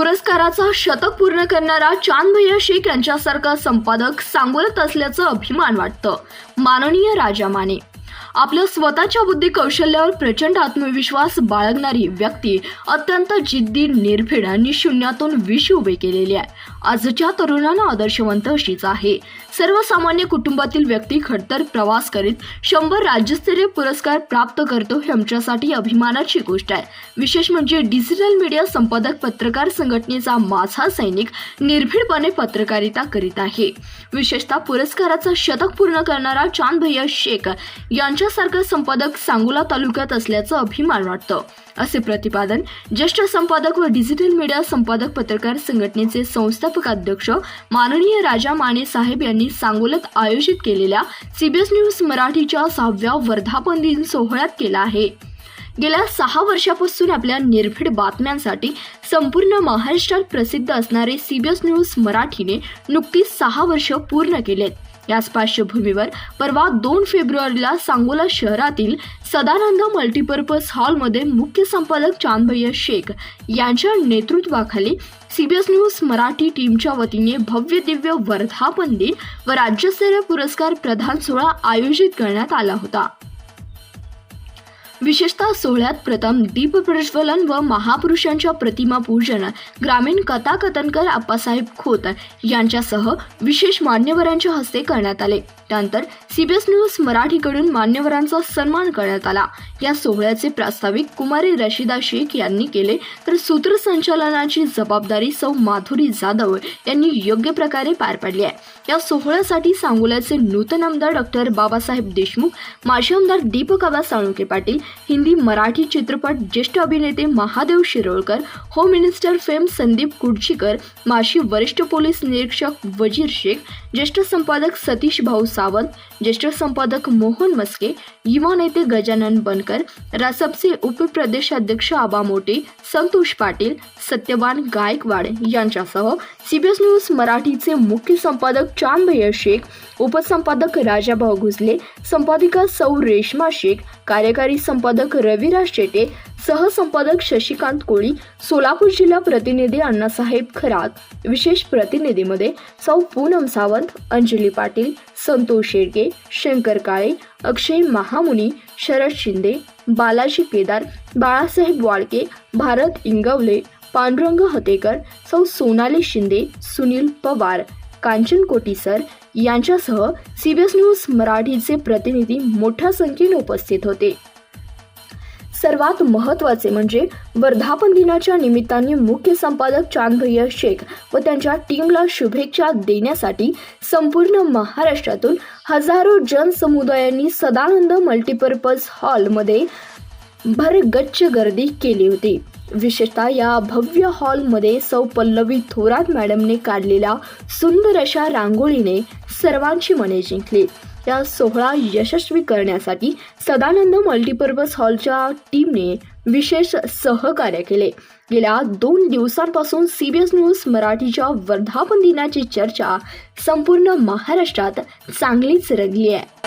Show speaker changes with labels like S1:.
S1: पुरस्काराचा शतक पूर्ण करणारा चांदभैया शेख यांच्यासारखा संपादक सांगोलत असल्याचं अभिमान वाटतं. माननीय राजा माने. आपल्या स्वतःच्या बुद्धी कौशल्यावर प्रचंड आत्मविश्वास बाळगणारी व्यक्ती अत्यंत जिद्दी निर्भीड आणि शून्यातून विष उभे केलेली आहे. आजच्या तरुणांना आदर्शवंत अशीच आहे. सर्वसामान्य कुटुंबातील व्यक्ती खडतर प्रवास करीत शंभर राज्यस्तरीय पुरस्कार प्राप्त करतो हे आमच्यासाठी अभिमानाची गोष्ट आहे. विशेष म्हणजे डिजिटल मीडिया संपादक पत्रकार संघटनेचा माझा सैनिक निर्भीडपणे पत्रकारिता करीत आहे. विशेषतः पुरस्काराचा शतक पूर्ण करणारा चांद भैया शेख यांच्यासारखा संपादक सांगोला तालुक्यात असल्याचं अभिमान वाटतं. असे प्रतिपादन ज्येष्ठ संपादक व डिजिटल मीडिया संपादक पत्रकार संघटनेचे संस्था अध्यक्ष माननीय राजा माने साहेब यांनी सांगोलत आयोजित केलेल्या सीबीएस न्यूज मराठीच्या सहाव्या वर्धापन दिन सोहळ्यात केला आहे. गेल्या सहा वर्षापासून आपल्या निर्भीड बातम्यांसाठी संपूर्ण महाराष्ट्रात प्रसिद्ध असणारे सीबीएस न्यूज मराठीने नुकतीच सहा वर्ष पूर्ण केलेत. याच पार्श्वभूमीवर परवा दोन फेब्रुवारीला सांगोला शहरातील सदानंद मल्टीपर्पज हॉलमध्ये मुख्य संपादक चांदभैया शेख यांच्या नेतृत्वाखाली सीबीएस न्यूज मराठी टीमच्या वतीने भव्य दिव्य वर्धापन दिन व राज्यस्तरीय पुरस्कार प्रदान सोहळा आयोजित करण्यात आला होता. विशेषतः सोहळ्यात प्रथम दीप प्रज्वलन व महापुरुषांच्या प्रतिमा पूजन ग्रामीण कथाकथनकर आप्पासाहेब खोत यांच्यासह विशेष मान्यवरांच्या हस्ते करण्यात आले. त्यानंतर सीबीएस न्यूज मराठीकडून मान्यवरांचा सन्मान करण्यात आला. या सोहळ्याचे प्रास्ताविक कुमारी रशिदा शेख यांनी केले तर सूत्रसंचालनाची जबाबदारी सौ माधुरी जाधव यांनी योग्य प्रकारे पार पाडली आहे. या सोहळ्यासाठी सांगोल्याचे नूतन आमदार डॉक्टर बाबासाहेब देशमुख माजी आमदार दीपक आबा साळुंके पाटील हिंदी मराठी चित्रपट ज्येष्ठ अभिनेते Mahadev Shirolkar home minister fame Sandeep Kudchikar माशी वरिष्ठ पोलीस निरीक्षक वजीर शेख ज्येष्ठ संपादक सतीश भाऊ सावंत ज्येष्ठ संपादक मोहन मस्के युवा नेते गजानन बनकर रासपचे उपप्रदेशाध्यक्ष आबा मोटे संतोष पाटील सत्यवान गायकवाड यांच्यासह सीबीएस न्यूज मराठीचे मुख्य संपादक चांदभैया शेख उपसंपादक राजाभाऊ घुसले संपादिका सौ रेश्मा शेख कार्यकारी संपादक रविराज शेटे सहसंपादक शशिकांत कोळी सोलापूर जिल्हा प्रतिनिधी अण्णासाहेब खरात विशेष प्रतिनिधीमध्ये सौ पूनम सावंत अंजली पाटील संतोष शेडके शंकर काळे अक्षय महामुनी शरद शिंदे बालाजी केदार बाळासाहेब वाळके भारत इंगवले पांडुरंग हतेकर सौ सोनाली शिंदे सुनील पवार कांचन कोटीसर यांच्यासह सीबीएस न्यूज मराठीचे प्रतिनिधी मोठ्या संख्येने उपस्थित होते. सर्वात महत्त्वाचे म्हणजे वर्धापन दिनाच्या निमित्ताने मुख्य संपादक चांदभैया शेख व त्यांच्या टीमला शुभेच्छा देण्यासाठी संपूर्ण महाराष्ट्रातून हजारो जनसमुदायांनी सदानंद मल्टीपर्पज हॉलमध्ये भरगच्च गर्दी केली होती. विशेषतः या भव्य हॉलमध्ये सौ पल्लवी थोरात मॅडमने काढलेल्या सुंदर अशा रांगोळीने सर्वांची मने जिंकली. त्या सोहळा यशस्वी करण्यासाठी सदानंद मल्टीपर्पज हॉलच्या टीमने विशेष सहकार्य केले. गेल्या दोन दिवसांपासून सीबीएस न्यूज मराठीच्या वर्धापन दिनाची चर्चा संपूर्ण महाराष्ट्रात चांगलीच रंगली आहे.